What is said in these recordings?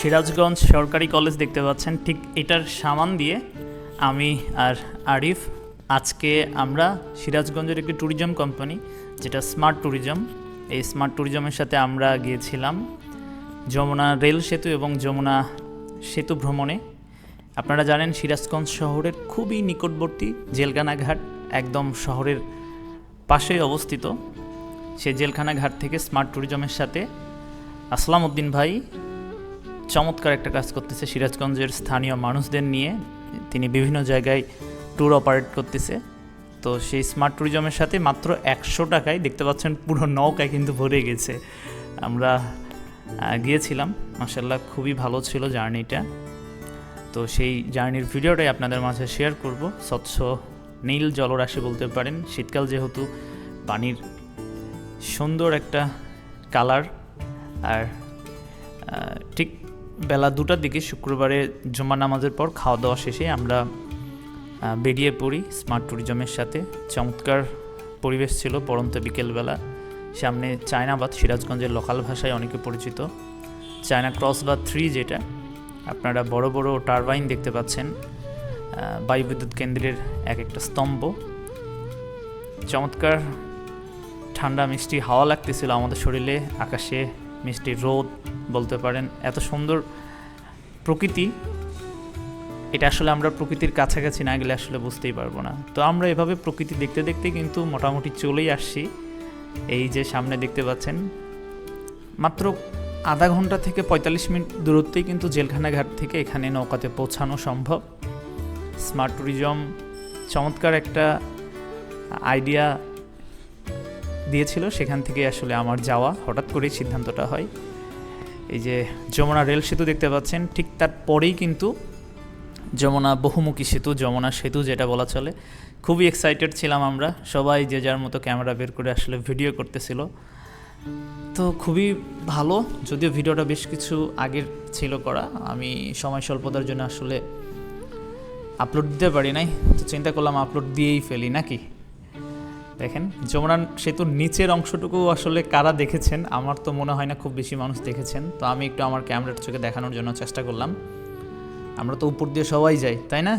সিরাজগঞ্জ সরকারি কলেজ দেখতে পাচ্ছেন, ঠিক এটার সামান দিয়ে আমি আর আরিফ, আজকে আমরা সিরাজগঞ্জের একটি ট্যুরিজম কোম্পানি যেটা স্মার্ট ট্যুরিজম এই স্মার্ট ট্যুরিজমের সাথে আমরা গিয়েছিলাম যমুনা রেল সেতু এবং যমুনা সেতু ভ্রমণে। আপনারা জানেন, সিরাজগঞ্জ শহরের খুবই নিকটবর্তী জেলখানা ঘাট একদম শহরের পাশেই অবস্থিত। সেই জেলখানা ঘাট থেকে স্মার্ট ট্যুরিজমের সাথে আসলাম উদ্দিন ভাই চমৎকার একটা কাজ করতেছে সিরাজগঞ্জের স্থানীয় মানুষদের নিয়ে। তিনি বিভিন্ন জায়গায় ট্যুর অপারেট করতেছে। তো সেই স্মার্ট ট্যুরিজমের সাথে মাত্র একশো টাকায় দেখতে পাচ্ছেন পুরো নৌকায় কিন্তু ভরে গেছে। আমরা গিয়েছিলাম। মাসাল্লাহ খুবই ভালো ছিল জার্নিটা। তো সেই জার্নির ভিডিওটাই আপনাদের মাঝে শেয়ার করব। স্বচ্ছ নীল জলরাশি বলতে পারেন। শীতকাল যেহেতু পানির সুন্দর একটা কালার আর ঠিক বেলা দুটার দিকে শুক্রবারে জমা নামাজের পর খাওয়া দাওয়া শেষে আমরা বেরিয়ে পড়ি স্মার্ট ট্যুরিজমের সাথে। চমৎকার পরিবেশ ছিল পরন্ত বিকেলবেলা। সামনে চায়নাবাদ, সিরাজগঞ্জের লোকাল ভাষায় অনেকে পরিচিত। চায়না ক্রস বা থ্রি যেটা, আপনারা বড় বড় টারবাইন দেখতে পাচ্ছেন বায়ুবিদ্যুৎ কেন্দ্রের এক একটা স্তম্ভ। চমৎকার ঠান্ডা, মিষ্টি হাওয়া লাগতেছিল আমাদের শরীরে। আকাশে মিষ্টি রোদ বলতে পারেন, এত সুন্দর প্রকৃতি, এটা আসলে আমরা প্রকৃতির কাছাকাছি না গেলে আসলে বুঝতেই পারব না। তো আমরা এভাবে প্রকৃতি দেখতে দেখতে কিন্তু মোটামুটি চলেই আসছি। এই যে সামনে দেখতে পাচ্ছেন, মাত্র আধা ঘণ্টা থেকে পঁয়তাল্লিশ মিনিট দূরত্বেই কিন্তু জেলখানা ঘাট থেকে এখানে নৌকাতে পৌঁছানো সম্ভব। স্মার্ট ট্যুরিজম, চমৎকার একটা আইডিয়া দিয়েছিল, সেখান থেকে আসলে আমার যাওয়া, হঠাৎ করেই সিদ্ধান্তটা হয়। এই যে যমুনা রেল সেতু দেখতে পাচ্ছেন, ঠিক তার পরেই কিন্তু যমুনা বহুমুখী সেতু, যমুনা সেতু যেটা বলা চলে। খুবই এক্সাইটেড ছিলাম আমরা, সবাই যে যার মতো ক্যামেরা বের করে আসলে ভিডিও করতেছিল। তো খুবই ভালো, যদিও ভিডিওটা বেশ কিছু আগের ছিল করা, আমি সময় স্বল্পতার জন্য আসলে আপলোড দিতে পারি নাই। তো চিন্তা করলাম আপলোড দিয়েই ফেলি, নাকি? দেখেন যমুনা সেতুর নিচের অংশটুকু আসলে কারা দেখেছেন? আমার তো মনে হয় না খুব বেশি মানুষ দেখেছেন। তো আমি একটু আমার ক্যামেরার চোখে দেখানোর জন্য চেষ্টা করলাম। আমরা তো উপর দিয়ে সবাই যাই, তাই না?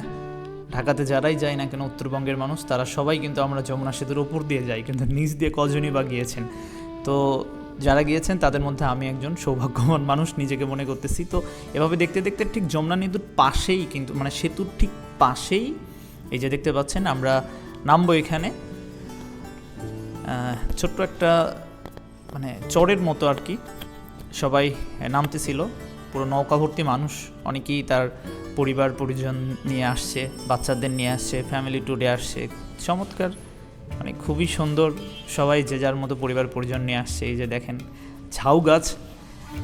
ঢাকাতে যারাই যাই না কেন, উত্তরবঙ্গের মানুষ, তারা সবাই কিন্তু আমরা যমুনা সেতুর উপর দিয়ে যাই, কিন্তু নিচ দিয়ে কজনই বা গিয়েছেন? তো যারা গিয়েছেন, তাদের মধ্যে আমি একজন সৌভাগ্যবান মানুষ নিজেকে মনে করতেছি। তো এভাবে দেখতে দেখতে ঠিক যমুনা নদীর পাশেই কিন্তু মানে সেতুর ঠিক পাশেই এই যে দেখতে পাচ্ছেন, আমরা নামবো এখানে। ছোট্ট একটা মানে চরের মতো আর কি। সবাই নামতেছিল পুরো নৌকা ভর্তি মানুষ। অনেকেই তার পরিবার, পরিজন নিয়ে আসছে, বাচ্চাদের নিয়ে আসছে ফ্যামিলি ট্যুরে আসছে। চমৎকার মানে খুবই সুন্দর। সবাই যে যার মতো পরিবার, পরিজন নিয়ে আসছে। এই যে দেখেন, ঝাউ গাছ।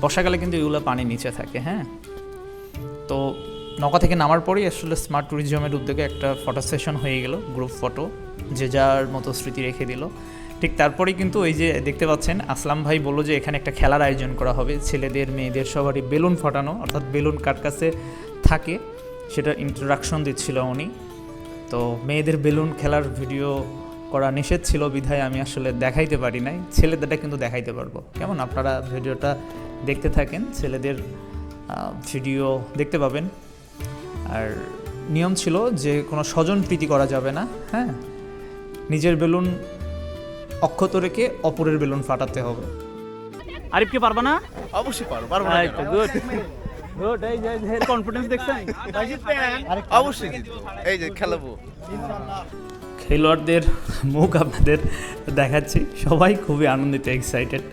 বর্ষাকালে কিন্তু এগুলো পানির নিচে থাকে হ্যাঁ? তো নৌকা থেকে নামার পরেই আসলে স্মার্ট ট্যুরিজমের উদ্যোগে একটা ফটো সেশন হয়ে গেল গ্রুপ ফটো যে যার মতো স্মৃতি রেখে দিল। ঠিক তারপরেই কিন্তু ওই যে দেখতে পাচ্ছেন, আসলাম ভাই বলল যে এখানে একটা খেলার আয়োজন করা হবে। ছেলেদের, মেয়েদের সবারই বেলুন ফাটানো, অর্থাৎ বেলুন কার কাছে থাকে, সেটা ইন্ট্রোডাকশন দিচ্ছিল উনি। তো মেয়েদের বেলুন খেলার ভিডিও করা নিষেধ ছিল, বিধায় আমি আসলে দেখাইতে পারি নাই। ছেলেদেরটা কিন্তু দেখাইতে পারব। কেমন আপনারা ভিডিওটা দেখতে থাকেন, ছেলেদের ভিডিও দেখতে পাবেন। আর নিয়ম ছিল যে কোনো স্বজন প্রীতি করা যাবে না হ্যাঁ? নিজের বেলুন অক্ষত রেখে অপরের বেলুন ফাটাতে হবে। আরিফ কি পারবা না? অবশ্যই পারব পারব না গুড গুড এই যে কনফিডেন্স দেখছেন? অবশ্যই জিতবো। এই যে খেলাবো। খেলোয়াড়দের মুখ আপনাদের দেখাচ্ছি। সবাই খুবই আনন্দিত এক্সাইটেড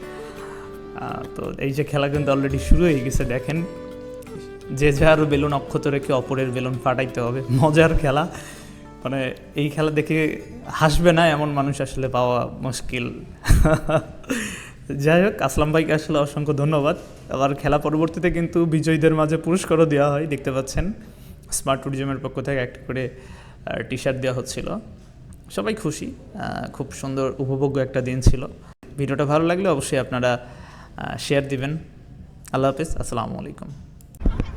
তো এই যে খেলা কিন্তু অলরেডি শুরু হয়ে গেছে দেখেন। যে যার বেলুন অক্ষত রেখে অপরের বেলুন ফাটাইতে হবে মজার খেলা। মানে এই খেলা দেখে হাসবে না এমন মানুষ আসলে পাওয়া মুশকিল। যাই হোক, আসলাম ভাইকে আসলে অসংখ্য ধন্যবাদ। আবার খেলা পরবর্তীতে কিন্তু বিজয়ীদের মাঝে পুরস্কারও দেওয়া হয়, দেখতে পাচ্ছেন। স্মার্ট ট্যুরিজমের পক্ষ থেকে একটা করে টি শার্ট দেওয়া হচ্ছিল। সবাই খুশি খুব সুন্দর, উপভোগ্য একটা দিন ছিল। ভিডিওটা ভালো লাগলে অবশ্যই আপনারা শেয়ার দিবেন। আল্লাহ হাফিজ, আসসালামু আলাইকুম।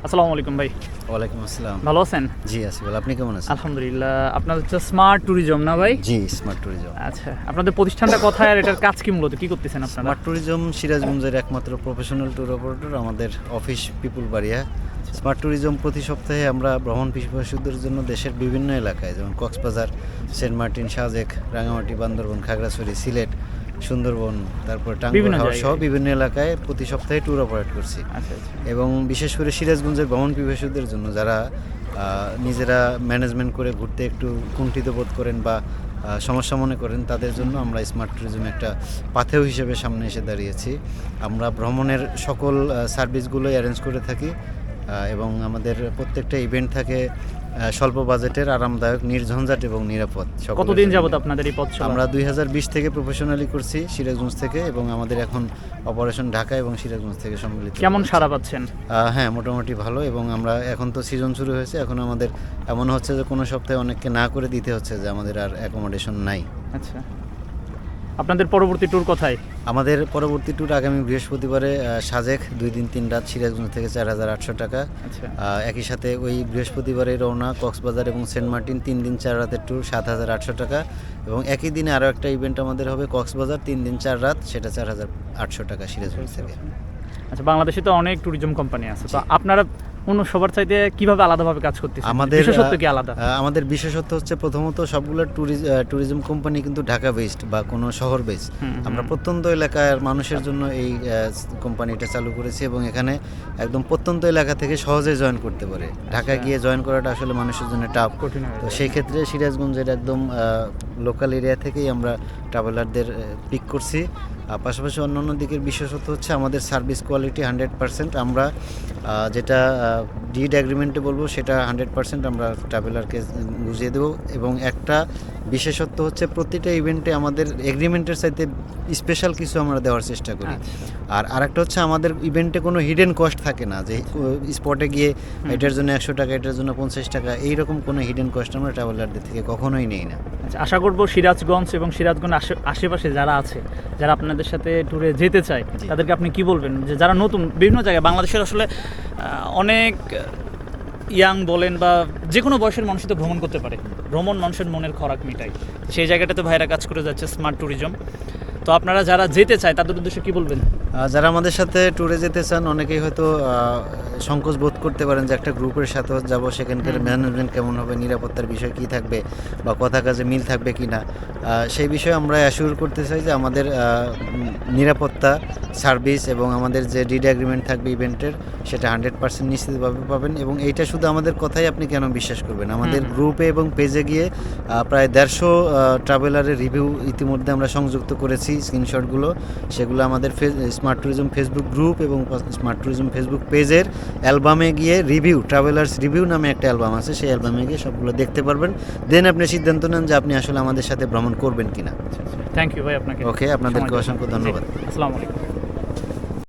আসসালামু আলাইকুম ভাই। ওয়ালাইকুম আসসালাম। ভালো আছেন? জি আসিফুল আপনি কেমন আছেন? আলহামদুলিল্লাহ। আপনার হচ্ছে স্মার্ট ট্যুরিজম না ভাই? জি স্মার্ট ট্যুরিজম আচ্ছা আপনাদের প্রতিষ্ঠানটা কোথায় আর এটার কাজ কি মূলত? কি করতেছেন আপনারা? স্মার্ট ট্যুরিজম সিরাজগঞ্জের একমাত্র প্রফেশনাল ট্যুর অপারেটর আমাদের office Pipulbaria smart tourism প্রতি সপ্তাহে আমরা ভ্রমণ পিপাসুদের জন্য দেশের বিভিন্ন এলাকায় যেমন কক্সবাজার সেন্ট মার্টিন সাজেক রাঙামাটি বান্দরবন খাগড়াছড়ি সিলেট সুন্দরবন তারপর টাঙ্গুয়ার সহ বিভিন্ন এলাকায় প্রতি সপ্তাহে ট্যুর অপারেট করছি। আচ্ছা আচ্ছা। এবং বিশেষ করে সিরাজগঞ্জের ভ্রমণ পিপাসুদের জন্য যারা নিজেরা ম্যানেজমেন্ট করে ঘুরতে একটু কুণ্ঠিত বোধ করেন বা সমস্যা মনে করেন তাদের জন্য আমরা স্মার্ট ট্যুরিজম একটা পাথেও হিসেবে সামনে এসে দাঁড়িয়েছি। আমরা ভ্রমণের সকল সার্ভিসগুলোই অ্যারেঞ্জ করে থাকি এবং আমাদের প্রত্যেকটা ইভেন্ট থাকে স্বল্প বাজেটের আরামদায়ক নির্ঝঞ্ঝাট এবং নিরাপদ কতদিন যাবত আপনাদের এই পথ আমরা দুই হাজার বিশ থেকে প্রফেশনালি করছি সিরাজগঞ্জ থেকে এবং আমাদের এখন অপারেশন ঢাকা এবং সিরাজগঞ্জ থেকে সম্মিলিত কেমন। সারা পাচ্ছেন? হ্যাঁ মোটামুটি ভালো এবং আমরা এখন তো সিজন শুরু হয়েছে এখন আমাদের এমন হচ্ছে যে কোনো সপ্তাহে অনেককে না করে দিতে হচ্ছে যে আমাদের আর অ্যাকোমোডেশন নাই। আচ্ছা। আপনাদের পরবর্তী ট্যুর কোথায়? আমাদের পরবর্তী ট্যুর আগামী বৃহস্পতিবারে সাজেক দুই দিন তিন রাত সিরাজগঞ্জ থেকে চার হাজার আটশো টাকা। আচ্ছা। একই সাথে ওই বৃহস্পতিবারে রওনা কক্সবাজার এবং সেন্ট মার্টিন তিন দিন চার রাতের ট্যুর সাত হাজার আটশো টাকা। এবং একই দিনে আরও একটা ইভেন্ট আমাদের হবে কক্সবাজার তিন দিন চার রাত সেটা চার হাজার আটশো টাকা সিরাজগঞ্জ থেকে। আচ্ছা বাংলাদেশে তো অনেক ট্যুরিজম কোম্পানি আছে। তো আপনারা অন্য সবার চাইতে কীভাবে আলাদাভাবে কাজ করতেছেন? আমাদের বিশেষত্ব কি আলাদা? আমাদের বিশেষত্ব হচ্ছে প্রথমত সবগুলো ট্যুরিজম কোম্পানি কিন্তু ঢাকা বেসড বা কোনো শহর বেসড আমরা প্রত্যন্ত এলাকার মানুষের জন্য এই কোম্পানিটা চালু করেছি এবং এখানে একদম প্রত্যন্ত এলাকা থেকে সহজে জয়েন করতে পারে। আচ্ছা। গিয়ে জয়েন করাটা আসলে মানুষের জন্য টাফ কঠিন তো সেই ক্ষেত্রে সিরাজগঞ্জের একদম লোকাল এরিয়া থেকেই আমরা ট্রাভেলারদের পিক করছি। আর পাশাপাশি অন্যান্য দিকের বিশেষত্ব হচ্ছে আমাদের সার্ভিস কোয়ালিটি হান্ড্রেড পার্সেন্ট আমরা যেটা ডিড অ্যাগ্রিমেন্টে বলব সেটা হান্ড্রেড পার্সেন্ট আমরা ট্রাভেলারকে বুঝিয়ে দেবো এবং একটা বিশেষত্ব হচ্ছে প্রতিটা ইভেন্টে আমাদের এগ্রিমেন্টের সাথে স্পেশাল কিছু আমরা দেওয়ার চেষ্টা করি। আচ্ছা। আর আরেকটা হচ্ছে আমাদের ইভেন্টে কোনো হিডেন কস্ট থাকে না যে স্পটে গিয়ে এটার জন্য একশো টাকা এটার জন্য পঞ্চাশ টাকা এইরকম কোনো হিডেন কস্ট আমরা ট্রাভেলারদের থেকে কখনোই নেই না। আচ্ছা আশা করব সিরাজগঞ্জ এবং সিরাজগঞ্জ আশে- আশেপাশে যারা আছে যারা আপনাদের সাথে ট্যুরে যেতে চায় তাদেরকে আপনি কি বলবেন? যে যারা নতুন বিভিন্ন জায়গায় বাংলাদেশের আসলে অনেক ইয়াং বলেন বা যে কোনো বয়সের মানুষ তো ভ্রমণ করতে পারে। ভ্রমণ মানুষের মনের খরাক মিটাই। সেই জায়গাটাতে ভাইরা কাজ করে যাচ্ছে স্মার্ট ট্যুরিজম তো আপনারা যারা যেতে চায়, তাদের উদ্দেশ্যে কী বলবেন? যারা আমাদের সাথে ট্যুরে যেতে চান অনেকেই হয়তো সংকোচ বোধ করতে পারেন যে একটা গ্রুপের সাথে যাব সেখানকার ম্যানেজমেন্ট কেমন হবে নিরাপত্তার বিষয় কি থাকবে বা কথা কাজে মিল থাকবে কি না। সেই বিষয়ে আমরা অ্যাসিওর করতে চাই যে আমাদের নিরাপত্তা সার্ভিস এবং আমাদের যে ডিড অ্যাগ্রিমেন্ট থাকবে ইভেন্টের সেটা হান্ড্রেড পার্সেন্ট নিশ্চিতভাবে পাবেন এবং এইটা শুধু আমাদের কথাই আপনি কেন বিশ্বাস করবেন? আমাদের গ্রুপে এবং পেজে গিয়ে প্রায় দেড়শো ট্রাভেলারের রিভিউ ইতিমধ্যে আমরা সংযুক্ত করেছি স্ক্রিনশটগুলো সেগুলো আমাদের স্মার্ট ট্যুরিজম ফেসবুক গ্রুপ এবং স্মার্ট ট্যুরিজম ফেসবুক পেজের অ্যালবামে গিয়ে রিভিউ ট্রাভেলার্স রিভিউ নামে একটা অ্যালবাম আছে সেই অ্যালবামে গিয়ে সবগুলো দেখতে পারবেন। দেন আপনি সিদ্ধান্ত নেন যে আপনি আসলে আমাদের সাথে ভ্রমণ করবেন কিনা। থ্যাংক ইউ ভাই আপনাকে। ওকে আপনাদেরকে অসংখ্য ধন্যবাদ। আসসালামু আলাইকুম।